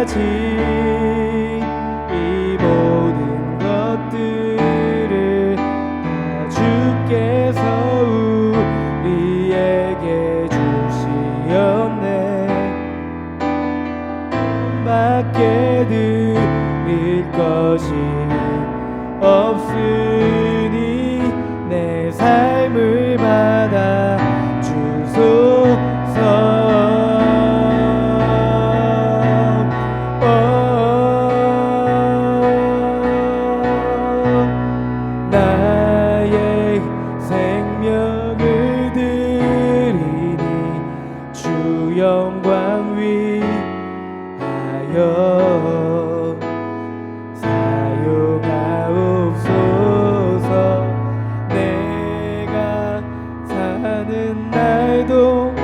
이 모든 것들을주 께서 우리 에게 주시 었 네, 밖에 드릴 것이 없으니 내 삶을 영광 위하여 사용하옵소서. 내가 사는 날도